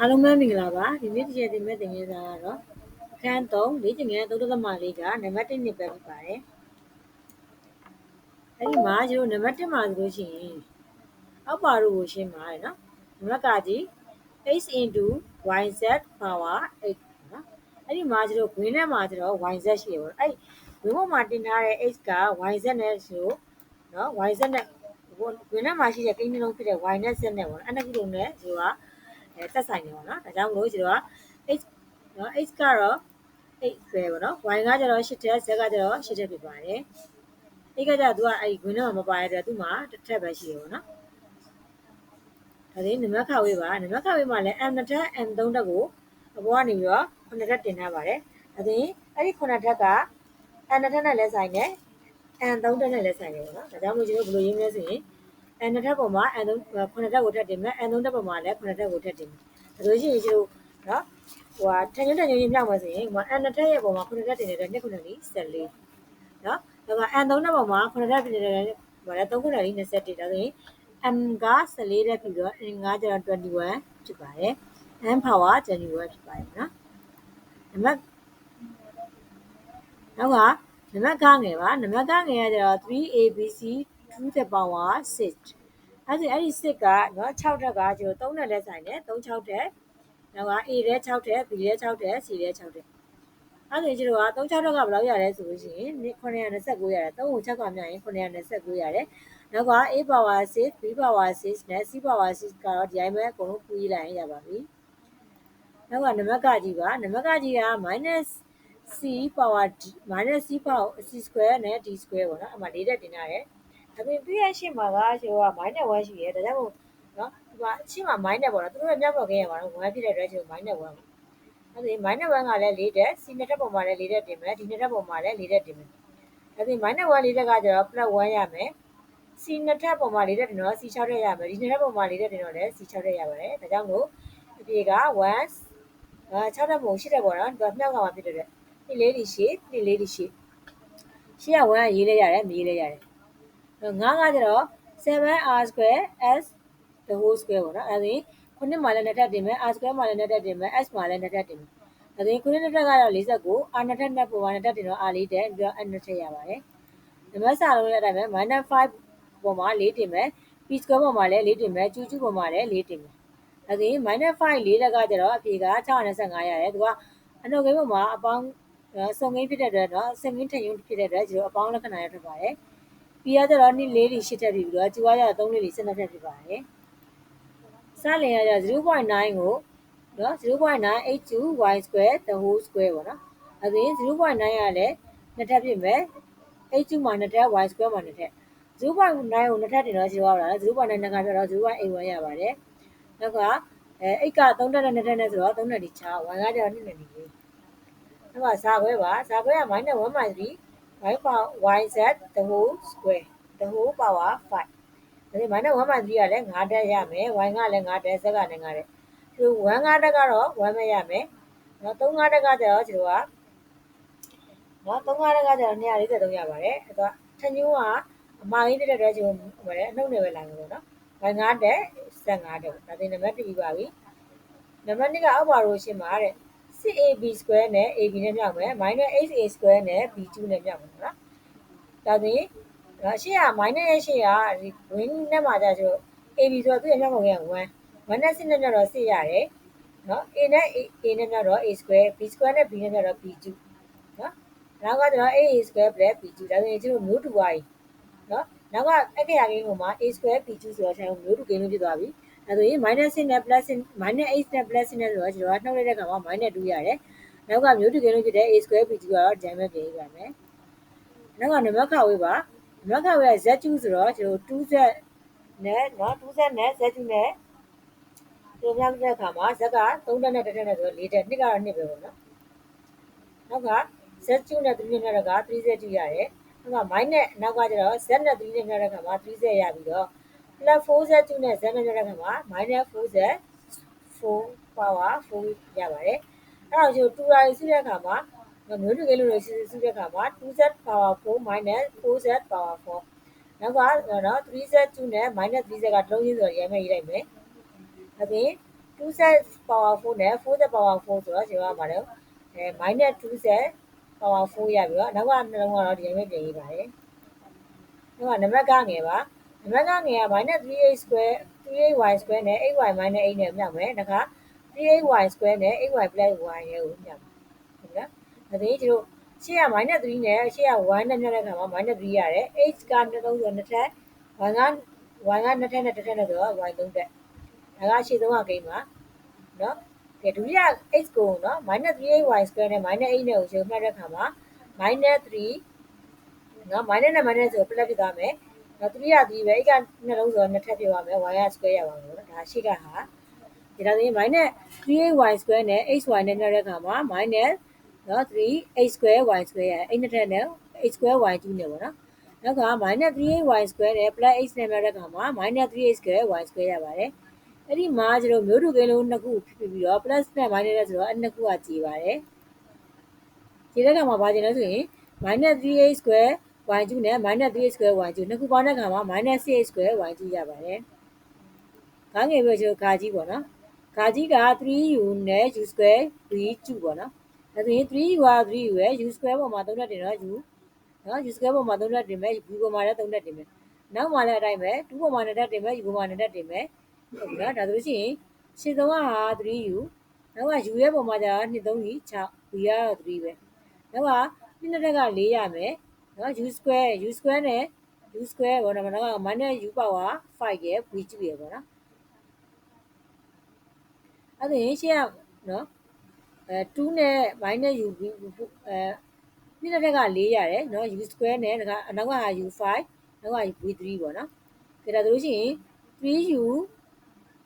အားလုံးပဲမင်္ဂလာပါဒီနေ့တစ်ချက်တင်မဲ့တင်ခဲ့တာကတော့အခန်း3လေ့ကျင့်ခန်း3.4ကနံပါတ်1နှစ်ပဲဖြစ်ပါတယ်အဲ့ဒီမှာကျွန်တော်နံပါတ်1မှာဆိုလို့ရှိရင်အောက်ပါတို့ကိုရှင်းပါတယ်နော်နံပါတ်ကကြီး x yz power 8နော်အဲ့ဒီမှာကျွန်တော်ဂွင်းထဲမှာကျွန်တော် yz ရှိတယ်ပေါ့အဲ့ဂွင်းပေါ်မှာတင်ထားတဲ့ x က yz နဲ့ဆိုနော် yz နဲ့ဂွင်းထဲမှာရှိတဲ့ကိန်းနှလုံးဖြစ်တဲ့ y နဲ့ z နဲ့ပေါ့အဲ့နှစ်ခုလုံးနဲ့ဆိုတော့ အဲသက်ဆိုင်နေပါတော့ဒါကြောင့်မလို့ကျွန်တော်က h နော် h ကတော့8ပဲပေါ့နော် y ကကျတော့8ထက် z ကကျတော့8ထက်ဖြစ်ပါတယ် h ကကျတော့သူကအဲ့ဒီဂွင်းထဲမှာမပါရတဲ့သူ့မှာတစ်ထက်ပဲရှိတယ်ပေါ့နော်ဒါလေးနံပါတ်ခါဝေးပါနံပါတ်ခါဝေးမှာလည်း m နှစ်ထက် m 3တက်ကိုအပေါ်ကနေပြီးတော့9ထက်တင်ထားပါတယ်ဒါဆိုရင်အဲ့ဒီ9ထက်က m နှစ်ထက်နဲ့လည်းဆိုင်တယ် m 3တက်နဲ့လည်းဆိုင်တယ်ပေါ့နော်ဒါကြောင့်မို့ကျွန်တော်ဘယ်လိုရေးမလဲဆိုရင် အဲနှစ်ထပ်ပေါ်မှာအဲသုံးခုနှစ်ထပ်ကိုထပ်တင်မယ်အဲသုံးထပ်ပေါ်မှာလည်းခုနှစ်ထပ်ကိုထပ်တင်မယ်ဒါဆိုရင်ကျတို့နော်ဟိုဟာထန်ညွန့်ထန်ညွန့်ကြီးမြောက်မယ်ဆိုရင်ဟိုအဲနှစ်ထပ်ရဲ့ပေါ်မှာခုနှစ်ထပ်တင်နေတဲ့နှစ်ခုနှစ်လေး14နော်ဒါကအဲသုံးထပ်ပေါ်မှာခုနှစ်ထပ်တင်နေတဲ့ဟိုလည်းသုံးခုနှစ်လေး21ဒါဆိုရင် m က14တက်ပြီးတော့ n ကကျတော့21ဖြစ်ပါတယ် n power 21ဖြစ်ပါတယ်နော်နံပါတ်နောက်ကနံပါတ်ကငယ်ပါနံပါတ်ကငယ်ကကျတော့ 3abc to the power 6အဲ့ဒီအဲ့ဒီ6ကနော်6ထက်ကကျတော့3နဲ့လက်ဆိုင်တယ်3 6ထက်နောက်က A တဲ့6ထက် B တဲ့6ထက် C တဲ့6ထက်အဲ့ဒါကျတော့3 6ထက်ကဘယ်လောက်ရလဲဆိုလို့ရှိရင်929ရတယ်3ကို6ကမြရင်929ရတယ်နောက်က A power 6 B power 6နဲ့ C power 6ကတော့ဒီတိုင်းပဲအကုန်လုံးပူးလိုက်ရပါပြီနောက်ကနံပါတ်ကကြီးပါနံပါတ်ကကြီးက -c power minus c power c square နဲ့ d square ပေါ့နော်အမှ၄တက်တင်ရတယ် ဒါပေမဲ့သူ့ရဲ့ရှေ့မှာကကျွန်တော်က minus 1ရှိရဲဒါကြောင့်မို့နော်ဒီမှာအရှေ့မှာ minus ပေါ့နော်သူတို့ရဲ့မြောက်ဘက်ခင်းရမှာတော့1ဖြစ်တဲ့အတွက်ကျွန်တော် minus 1ပေါ့အဲ့ဒီ minus 1ကလည်း၄တက် c နှစ်တက်ပုံမှာလည်း၄တက်တင်မယ်ဒီနှစ်တက်ပုံမှာလည်း၄တက်တင်မယ်အဲ့ဒီ minus 1၄တက်ကကျတော့ plus 1ရမယ် c နှစ်ထပ်ပုံမှာ၄တက်တင်တော့ c 6တက်ရမယ်ဒီနှစ်ထပ်ပုံမှာ၄တက်တင်တော့လည်း c 6တက်ရပါတယ်ဒါကြောင့်မို့အပြေက1အာ6တက်ပုံ8တက်ပေါ့နော်သူကမြောက်ကမှာဖြစ်တဲ့အတွက်နှစ်လေးဒီရှေ့နှစ်လေးဒီရှေ့ရှေ့က1ကရေးလဲရတယ်မရေးလဲရတယ် ငါးကကျတော့ 7r square s the whole square ပေါ့နော်အဲဒီခုနှစ်မှာလည်းနှစ်ထပ်တင်မယ် r square မှာလည်းနှစ်ထပ်တင်မယ် s မှာလည်းနှစ်ထပ်တင်မယ်အဲဒီခုနှစ်နှစ်ထပ်ကတော့49 r နှစ်ထပ်နှစ်ပုံမှာနှစ်ထပ်တင်တော့ r လေးတက်ပြီးတော့ n နှစ်ထပ်ရပါတယ်နံပါတ်စာလုံးလည်းအတိုင်းပဲ -5 ပုံမှာ4တင်မယ် p square ပုံမှာလည်း4တင်မယ်ကျူးကျူးပုံမှာလည်း4တင်မယ်အဲဒီ -5 4တက်ကကျတော့အဖြေက625ရတယ်သူကအနှုတ်ကိန်းပုံမှာအပေါင်းစုံကိန်းဖြစ်တဲ့အတွက်တော့စင်ကိန်းထင်ယုံဖြစ်တဲ့အတွက်ကျွန်တော်အပေါင်းလက္ခဏာရထွက်ပါတယ် ပြီးရကြတော့2လေးတွေ8ထပ်ပြီးတော့ကျူရကြတော့3လေးတွေ12ထပ်ဖြစ်ပါတယ်စလင်ရကြ0.9ကိုနော်0.982 y square the whole square ပေါ့နော်အဲဒါ0.9ရလည်းနှစ်ထပ်ဖြစ်မယ်82မှာနှစ်ထပ် y square မှာနှစ်ထပ်0.9ကိုနှစ်ထပ်တင်တော့ရှိသွားတာလား0.9နှစ်ခါပြတော့0.81ရပါတယ်နောက်ကအဲ8က3တက်နဲ့2တက်နဲ့ဆိုတော့3တက်ဒီချာ y ကကျတော့2နဲ့4နောက်ကဇာခွဲပါဇာခွဲက -1 3 y power yz the whole square the whole power 5ဒါပေမဲ့ -1 3ကလည်း9တက်ရမယ် y ကလည်း9တက် z ကလည်း9တက်ဒီ1 5တက်ကတော့1ပဲရမယ်နော်3 5တက်ကကျတော့ကျွန်တော်ကနော်3 5တက်ကကျတော့243ရပါတယ်အဲ့တော့ထညိုးကအမှားကြီးတက်တဲ့အတွက်ကျွန်တော်ဟိုလည်းအနှုတ်နယ်ပဲလာမှာပေါ့နော် y 5တက် z 5တက်ဒါသင်နံပါတ်1ပြီးပါပြီနံပါတ်2ကအောက်ပါလို့ရှင်းပါတဲ့ 6ab square နဲ့ ab နဲ့မြောက်မယ် -8a square နဲ့ b2 နဲ့မြောက်မယ်နော်ဒါဆိုရင်ဒါရှေ့က minus ရဲ့ရှေ့ကဒီ win နဲ့မှာကြာဆို ab ဆိုတော့သူ့ရဲ့မြောက်ပုံက1 1နဲ့6နဲ့မြောက်တော့6ရတယ်နော် a နဲ့ a နဲ့မြောက်တော့ a square b square နဲ့ b နဲ့မြောက်တော့ b2 နော်နောက်ကတော့ a square plus b2 ဒါဆိုရင်ကျတို့မျိုးတူသွားပြီနော်နောက်ကအခရာကိန်းပေါ်မှာ a square b2 ဆိုတော့ဆိုင်မျိုးတူကိန်းမျိုးဖြစ်သွားပြီ အဲဆိုရင် minus 6နဲ့ plus minus 8နဲ့ plus နဲ့ဆိုတော့ကျွန်တော်ကနှုတ်လိုက်တဲ့အခါမှာ minus 2ရတယ်။နောက်ကမျိုးတူကိန်းလုံးဖြစ်တဲ့ a square b2 ကတော့ဒီတိုင်းပဲပြင်ရမယ်။နောက်ကနံပါတ်ခဝေးပါနံပါတ်ခဝေးက z2 ဆိုတော့ကျွန်တော် 2z နဲ့နော် 2z နဲ့ z2 နဲ့ဒီမြောက်တဲ့အခါမှာ z က3တက်နဲ့တက်တက်နဲ့ဆိုတော့4တက်2ကတော့2ပဲပေါ့နော်။နောက်က z2 နဲ့3နဲ့မြောက်က 3z2 ရတယ်။နောက်က minus နောက်ကကျတော့ z နဲ့3နဲ့မြောက်တဲ့အခါမှာ 3z ရပြီးတော့ plus 4z2 နဲ့ z နဲ့မြောက်တဲ့အခါမှာ minus 4z 4 power 4ရပါတယ်။အဲ့တော့ကျ2ရာစုတဲ့အခါမှာမျိုးတူကိန်းလို့စုစုတဲ့အခါမှာ 2z power 4 minus 4z power 4နောက်ကနော် 3z2 နဲ့ minus 3z ကတလုံးချင်းဆိုတော့ရမ်းမဲ့ရေးလိုက်မယ်။ဒါပြင်2 set power 4နဲ့4 set power 4ဆိုတော့ကျွန်တော်ကပါတယ်အဲ minus 2 set power 4ရပြီးတော့နောက်ကနှလုံးကတော့ဒီတိုင်းပဲပြင်ရေးပါတယ်။နောက်ကနံပါတ်ကငယ်ပါ။ နံပါတ်ကငယ်က minus 3a square 3ay square နဲ့ 8y minus 8နဲ့မြောက်မယ်။ဒါက 3ay square နဲ့ 8y plus y ရဲ့ကိုမြောက်မယ်။ဟုတ်လား။ဒါဆိုရင်ကျွန်တော်ရှေ့က minus 3နဲ့ရှေ့က1နဲ့မြောက်တဲ့အခါမှာ minus 3ရတယ်။ h ကနှလုံးဆိုနှစ်ထပ် y က y ကနှစ်ထပ်နဲ့တစ်ထပ်နဲ့ဆိုတော့ y သုံးထပ်။ဒါကရှေ့ဆုံးကဂိမ်းပါ။နော်။ကဲဒုတိယ x ကိုနော် -3ay square နဲ့ -8 နဲ့ကိုရှုံမှတ်တဲ့အခါမှာ -3 နော် minus နဲ့ minus ဆို plus ဖြစ်သွားမယ်။ နော်3ရ3ပဲ x ကနှလုံးဆိုတော့နှစ်ထပ်ဖြစ်သွားမယ် y က square ရပါမယ်နော်။ဒါရှေ့ကဟာဒီတော့ဒီ -3ay square နဲ့ xy နဲ့မြောက်တဲ့အခါမှာ minus နော် 3x square y square ရအဲ့နှစ်ထပ်နဲ့ x square y 2နဲ့ပေါ့နော်။နောက်က -3ay square နဲ့ plus x နဲ့မြောက်တဲ့အခါမှာ -3x square y square ရပါတယ်။အဲ့ဒီမှာကျတော့မျိုးတူကိန်းလုံးနှစ်ခုဖြစ်ပြီးတော့ plus နဲ့ minus နဲ့ဆိုတော့အဲ့နှစ်ခုကကြည်ပါတယ်။ကြည်တဲ့အခါမှာဘာကျင်လဲဆိုရင် -3a square y2 နဲ့ -3a square y2 နှစ်ခုပေါင်းတဲ့အခါမှာ -6a square y2 ရပါတယ်။ခေါင်းငယ်ပြီးတော့ကျွန်တော်ဂါကြီးပေါ့နော်။ဂါကြီးက 3u နဲ့ u square v2 ပေါ့နော်။ဒါဆိုရင် 3u က 3u ရဲ့ u square ပေါ်မှာ3နဲ့တင်တော့ u နော် u square ပေါ်မှာ3နဲ့တင်မယ် v ပေါ်မှာလည်း3နဲ့တင်မယ်။နောက်မှာလည်းအတိုင်းပဲ2ပေါ်မှာ2နဲ့တင်မယ် u ပေါ်မှာ2နဲ့တင်မယ်။ဟုတ်ပြီနော်။ဒါဆိုရှင်ရှင်းဆုံးက 3u နောက်က u ရဲ့ပုံမှာじゃ2 3 6 v ကတော့3ပဲနောက်ကနှစ်နှစ်တက်က4ရမယ် နော် u square u square နဲ့ u square ပေါ့နော်နောက်က minus u power 5ရဲ့ v ကျူရယ်ပေါ့နော်အဲ့ဒါရင်ရှင်းရနော်အဲ2နဲ့ minus u v အဲနှစ်နှစ်တက်က4ရတယ်နော် u square နဲ့ဒါကအနောက်က u5 နောက်က v3 ပေါ့နော်ဒါဒါဆိုလို့ရှိရင် 3u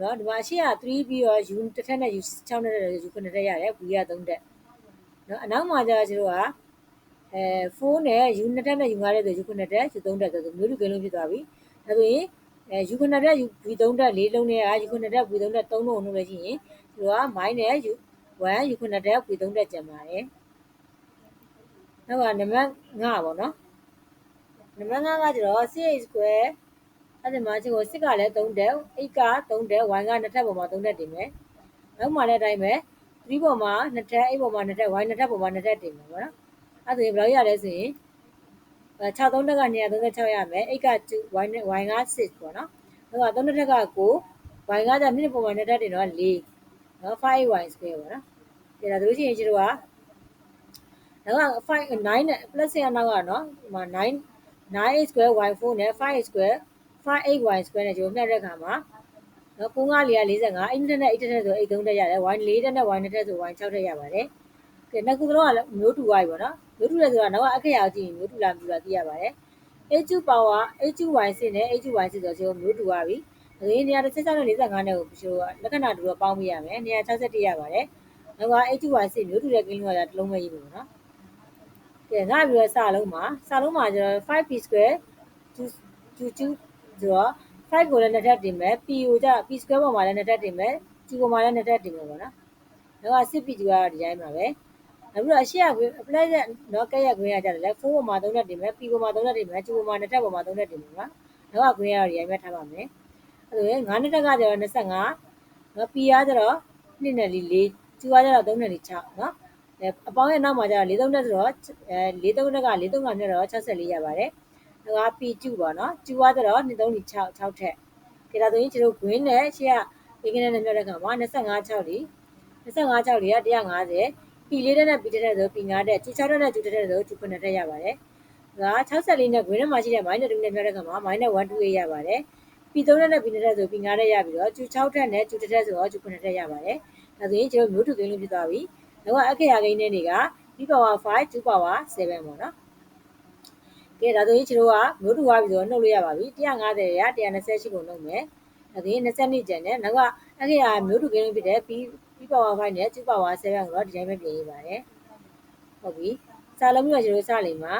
နော်ဒီမှာအရှိက3ပြီးတော့ u တစ်ထက်နဲ့ u 6နဲ့ u 9တက်ရတယ် v က3တက်နော်အနောက်မှာကျတော့ကျတို့က အဲ4နဲ့ u 2တက်နဲ့ u 5တက်ဆို u 9တက် u 3တက်ဆိုမျိုးလူကင်းလုံးဖြစ်သွားပြီဒါဆိုရင်အဲ u 9တက် u v 3တက်၄လုံးနဲ့က u 9တက် v 3တက်3လုံးလို့ပဲရှိရင်ကျတို့က minus u 1 u 9တက် v 3တက်ကျန်ပါတယ်နောက်ကနံပါတ်5ပေါ့နော်နံပါတ်5ကကျတော့6 square အဲ့ဒီမှာကျွန်တော်စစ်ကလည်း3တက် 8က3တက် y က2ထပ်ပေါ်မှာ3တက်တင်မယ်နောက်မှလည်းအတိုင်းပဲ3ပေါ်မှာ2ထပ်8ပေါ်မှာ2ထပ် y 2ထပ်ပေါ်မှာ2ထပ်တင်မယ်ပေါ့နော် အဲ့ဒါဆိုရင်ဘယ်လောက်ရလဲဆိုရင်6 3တက်က236ရမယ်8က2 y နဲ့ y က6ပေါ့နော်နောက်က3ထက်က9 y ကကြ2ပေါ်မှာ2ထပ်တင်တော့4နော် 5y square ပေါ့နော်ဒါဒါဆိုလို့ရှိရင်ကျွန်တော်ကနောက်က5 9နဲ့ plus ရနောက်ကနော်ဒီမှာ9 9 square y4 နဲ့5 square 5 8y square နဲ့ကျွန်တော်မြတ်တဲ့အခါမှာနော်9 5 4 45အဲ့တစ်နဲ့အဲ့တစ်နဲ့ဆိုအဲ့3တက်ရတယ် y 4တက်နဲ့ y 2တက်ဆို y 6တက်ရပါတယ်ကဲနှစ်ခုလုံးကမျိုးတူသွားပြီပေါ့နော် မျိုးတူလဲဆိုတာနောက်ကအခရာကိုကြည့်ရင်မျိုးတူလားမျိုးလားသိရပါတယ် h2 power h2y စစ်နဲ့ h2y စစ်ဆိုတော့ကျွန်တော်မျိုးတူသွားပြီဒါဆိုရင်136နဲ့45နဲ့ကိုကျွန်တော်လက္ခဏာတူတော့ပေါင်းပြရမယ်161ရပါတယ်နောက်က h2y စစ်မျိုးတူတဲ့ကိန်းလုံးကတစ်လုံးပဲရေးပြီပေါ့နော်ကဲငါပြီးတော့စလုံးမှာစလုံးမှာကျွန်တော် 5p square 2 2 2ဆိုတော့5ကိုလည်းနှစ်ထပ်တင်မယ် p ကိုကြ p square ပေါ်မှာလည်းနှစ်ထပ်တင်မယ် q ပေါ်မှာလည်းနှစ်ထပ်တင်မယ်ပေါ့နော်။နောက်က 6p ကတော့ဒီတိုင်းပါပဲ။ နောက်ပြီးတော့အရှိရ apply တဲ့နော်ကက်ရက်ခွင့်ရကြတယ်လေ4ပေါ်မှာ3ထပ်တင်မယ် p ပေါ်မှာ3ထပ်တင်မယ် q ပေါ်မှာနှစ်ထပ်ပေါ်မှာ3ထပ်တင်မယ်နော်။နောက်ကခွင့်ရတော့ဒီတိုင်းပဲထားပါမယ်။အဲ့ဒါရင်9နှစ်ထက်ကကျတော့25နော် p ကကျတော့2နဲ့4 4 q ကကျတော့3နဲ့6နော်။အဲအပေါင်းရဲ့နောက်မှာကျတော့43တက်ဆိုတော့အဲ43တက်က43ကမြတ်တော့64ရပါတယ်။က P2 ပေါ့နော်2ကတော့2 3 6 6ထက်ဒါဒါဆိုရင်ကျွန်တော် green နဲ့ရှေ့ကဒီကနေ့နဲ့ပြောတဲ့အခါမှာ25 6လီ25 6လီက150 P လေးတက်နဲ့ P တက်တဲ့ဆို P 5 တက် G 6 တက်နဲ့ G တက်တဲ့ဆို G 9 တက်ရပါတယ်ဒါ64နဲ့ green နဲ့မှာရှိတဲ့ minus 2နဲ့ပြောတဲ့အခါမှာ minus 128ရပါတယ် P 3 တက်နဲ့ P တက်တဲ့ဆို P 5 တက်ရပြီးတော့ G 6 တက်နဲ့ G တက်တဲ့ဆိုတော့ G 9 တက်ရပါတယ်ဒါဆိုရင်ကျွန်တော်မျိုးတူကိန်းလို့ဖြစ်သွားပြီနောက်အခရာကိန်းတွေက P power 5 2 power 7ပေါ့နော်ကဲဒါဆိုရင်ကျွန်တော်ကမျိုးတူသွားပြီဆိုတော့နှုတ်လို့ရပါပြီ150ရ128ကိုနှုတ်မယ်ဒါဆိုရင်22ကျန်တယ်နောက်ကအဲ့ဒီဟာမျိုးတူကင်းလို့ဖြစ်တဲ့ P P power 5နဲ့2 power 7ကိုတော့ဒီတိုင်းပဲပြင်ရေးပါတယ်ဟုတ်ပြီစာလုံးပြီးတော့ကျွန်တော်စလိမ့်မှာ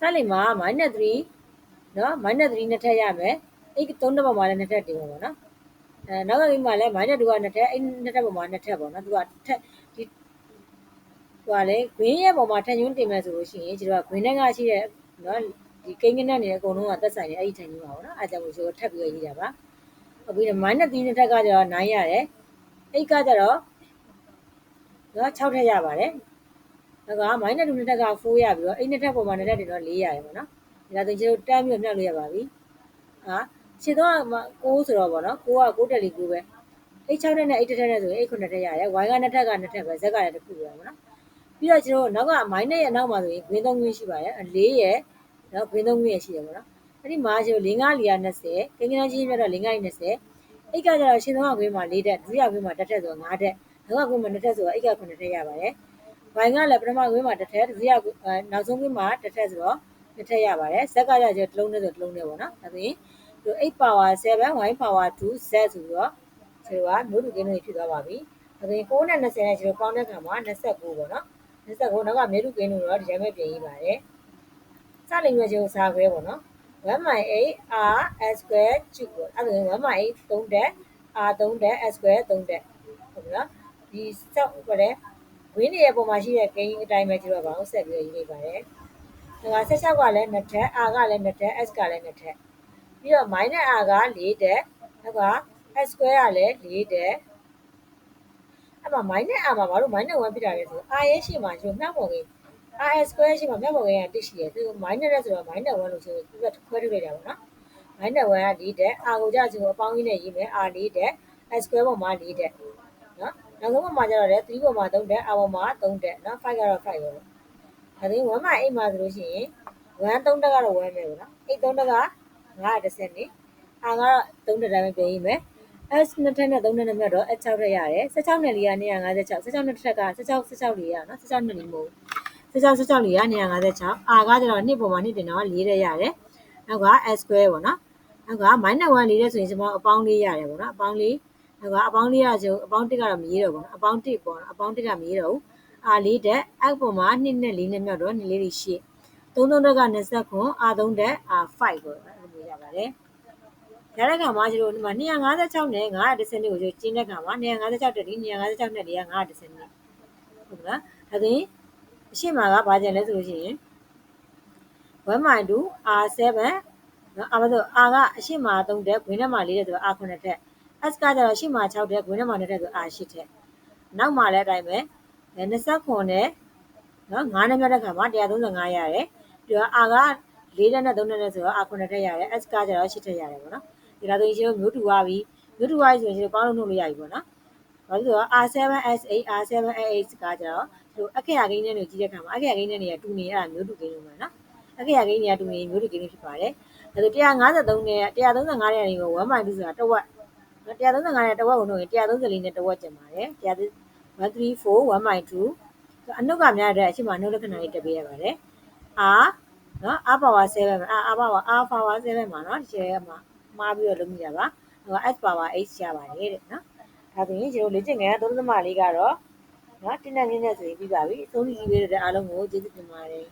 စလိမ့်မှာ -3 နော် -3 နှစ်ထပ်ရမယ်အဲ့3တက်ပေါ်မှာလည်းနှစ်ထပ်တင်ပါပေါ့နော်အဲနောက်ကကိန်းမှာလည်း -2 ကနှစ်ထပ်အဲ့နှစ်ထပ်ပေါ်မှာနှစ်ထပ်ပေါ့နော်သူကထက်ဒီဟိုကလေ green ရဲ့ပေါ်မှာထပ်ညွှန်းတင်မယ်ဆိုလို့ရှိရင်ကျွန်တော်က green နဲ့ကရှိတဲ့နော်ဒီကိန်းကနက်နေအကုန်လုံးကသက်ဆိုင်နေအဲ့ဒီထိုင်ကြီးပါပေါ့နော်အဲကြောင့်မို့ကျွန်တော်ထပ်ပြီးရေးတာပါဟုတ်ပြီ minus 3နဲ့ထက်ကကျတော့9ရတယ် 8ကကြတော့နော်6ထက်ရပါတယ်ဒါက minus 2နှစ်ထက်က4ရပြီးတော့8နှစ်ထက်ပေါ်မှာနှစ်ထက်တင်တော့4ရတယ်ပေါ့နော်ဒါဆိုကျွန်တော်တန်းပြီးတော့မြတ်လို့ရပါပြီဟာခြေတော့6ဆိုတော့ပေါ့နော်6က6တက်လီ9ပဲ8 6တက်နဲ့8တက်နဲ့ဆိုရင်8 9တက်ရတယ် y က2ထက်က2ထက်ပဲ z ကလည်းတစ်ခုပဲပေါ့နော်ပြီးတော့ကျွန်တော်နောက်က minus ရဲ့နောက်မှာဆိုရင် green 3 green ရှိပါတယ်4ရဲ့နော် green 3 green ရရှိတယ်ပေါ့နော်အဲ့ဒီမှာကျွန်တော်4 5လီယာ20ကိန်းကန်းချင်းမြတ်တော့4 5 20 အိတ်ကကျတော့ရှင်းသုံးကခွေးမှာ၄တက်ဒုတိယခွေးမှာတစ်ထက်ဆိုတော့၅တက်နောက်ကခွေးမှာနှစ်ထက်ဆိုတော့အိတ်က9တက်ရပါတယ်ဝိုင်ကလည်းပထမခွေးမှာတစ်ထက်ဒုတိယနောက်ဆုံးခွေးမှာတစ်ထက်ဆိုတော့နှစ်ထက်ရပါတယ်ဇက်ကကျကျတစ်လုံးနဲ့ဆိုတစ်လုံးနဲ့ပေါ့နော်ဒါဆိုရင်ဒီ8 power 7 y power 2 z ဆိုတော့ကျွန်တော်ကမျိုးတူကင်းလို့ဖြစ်သွားပါပြီဒါဆိုရင်9နဲ့20နဲ့ကျွန်တော်ပေါင်းတဲ့အခါမှာ29ပေါ့နော်29နောက်ကမျိုးတူကင်းလို့တော့ဒီတိုင်းပဲပြင်ရေးပါတယ်စလိမ်ရွယ်ကျွန်တော်စာခွဲပေါ့နော် 1 my 8 r s square ကျူပေါ့အဲ့ဒါ1 my 8 3တက် r 3တက် s square 3တက်ဟုတ်ပြီနော်ဒီစောက်ဘာလဲဝင်းနေရဲ့ပုံမှာရှိတဲ့ဂိမ်းအတိုင်းပဲကျွန်တော်ဘာလို့ဆက်ပြီးရေးနေပါတယ်ဒါက16ကလည်း2တက် r ကလည်း2တက် s ကလည်း2တက်ပြီးတော့ minus r က4တက်နောက်က s square ကလည်း4တက်အဲ့မှာ minus r မှာဘာလို့ minus 1ဖြစ်တာလဲဆိုတော့ r ရဲ့ရှေ့မှာကျွန်တော်နှောက်ပေါ်ကြီး RS square ရှိမှာမြောက်ပေါ်ကတရှိတယ်သူ minus နဲ့ဆိုတော့ minus 1လို့ဆိုသူကခွဲထုတ်လိုက်တာပေါ့နော် minus 1က4တက် r ကိုကြာကျွန်တော်အပေါင်းကြီးနဲ့ရေးမယ် r 4တက် s square ပေါ်မှာ4တက်နော်နောက်ဆုံးပေါ်မှာကျတော့လေ3ပေါ်မှာ3တက် r ပေါ်မှာ3တက်နော်5ကတော့5ပဲပေါ့ဒါဆိုရင်1မှာ8မှာဆိုလို့ရှိရင်1 3တက်ကတော့1ပဲပေါ့နော်8 3တက်က930နေ r ကတော့3တက်တိုင်းပဲပြင်ရေးမယ် S နှစ်ထက်နဲ့3ထက်နဲ့မြတ်တော့ S 6 ထက်ရတယ်16နဲ့4က256 16နဲ့တစ်ထက်က16 16လေးရနော်16နဲ့4မဟုတ် 16 16လေးက256 R ကကျတော့2ပုံမှာ2တင်တော့4တဲ့ရတယ်နောက်က S square ပေါ့နော်နောက်က -1 4တဲ့ဆိုရင်ကျွန်တော်အပေါင်းလေးရတယ်ပေါ့နော်အပေါင်းလေးနောက်က အပေါင်းလေးကကျအပေါင်း1ကတော့မရေးတော့ဘူးနော်အပေါင်း1ပေါ့နော်အပေါင်း1ကမရေးတော့ဘူး R 4တက် X ပုံမှာ2နဲ့4နဲ့မြောက်တော့2လေးတွေရှိ3 3တက်က20ခွန် R 3တက် R 5ပေါ့နော်အဲ့လိုရပါတယ်ရတဲ့ခါမှာကျတို့ဒီမှာ256နဲ့910ကိုကျကျင်းတဲ့ခါမှာ256တက်ဒီ256နဲ့4က910နဲ့ဟုတ်ကဲ့ဒါဆိုရင် အရှိမကဘာကျန်လဲဆိုလို့ရှိရင်1 2 R7 နော်အမဆို R ကအရှိမ3တက်ဂွင်းထဲမှာ4တက်ဆိုတော့ R9 တက် S ကကျတော့အရှိမ6တက်ဂွင်းထဲမှာ2တက်ဆို R8 တက်နောက်မှလည်းအတိုင်းပဲ29နဲ့နော်9နဲ့မြတ်တဲ့ခါမှာ135ရတယ်ပြီးတော့ R က4တက်နဲ့3တက်နဲ့ဆိုတော့ R9 တက်ရတယ် S ကကျတော့8တက်ရတယ်ပေါ့နော်ဒီလားဆိုရင်ကျွန်တော်မျိုးတူသွားပြီမျိုးတူသွားပြီဆိုရင်ကျွန်တော်ပေါင်းလို့လုပ်လို့ရပြီပေါ့နော်ဘာလို့လဲဆိုတော့ R7S8 R7A8 ကကျတော့ ဒီလိုအခရာကိန်းနဲ့တွေကြီးတဲ့ခါမှာအခရာကိန်းနဲ့တွေကတူနေရတာမျိုးတူကိန်းလို့ပဲနော်အခရာကိန်းတွေကတူနေမျိုးတူကိန်းဖြစ်ပါတယ်ဒါဆို153နဲ့135နဲ့နေကို1/2ဆိုတာတစ်ဝက်135နဲ့တစ်ဝက်ကိုနှုတ်ရင်134နဲ့တစ်ဝက်ကျင်ပါတယ်134 1/2အနှုတ်ကများတဲ့အချိန်မှာနှုတ်လက္ခဏာလေးတက်ပေးရပါတယ် R နော် R power 7မှာ R power R power 7မှာနော်ဒီကျဲမှာမှားပြီးတော့လုပ်မိတာပါဟို S power 8ရပါတယ်တဲ့နော်ဒါဆိုရင်ကျွန်တော်လေ့ကျင့်ငယ်3.4ကတော့ နော်တင်းနဲ့ငင်းနဲ့ဆိုရင်ပြီးပါပြီအဆုံးကြီးပေးတဲ့အားလုံးကိုကျေးဇူးတင်ပါတယ်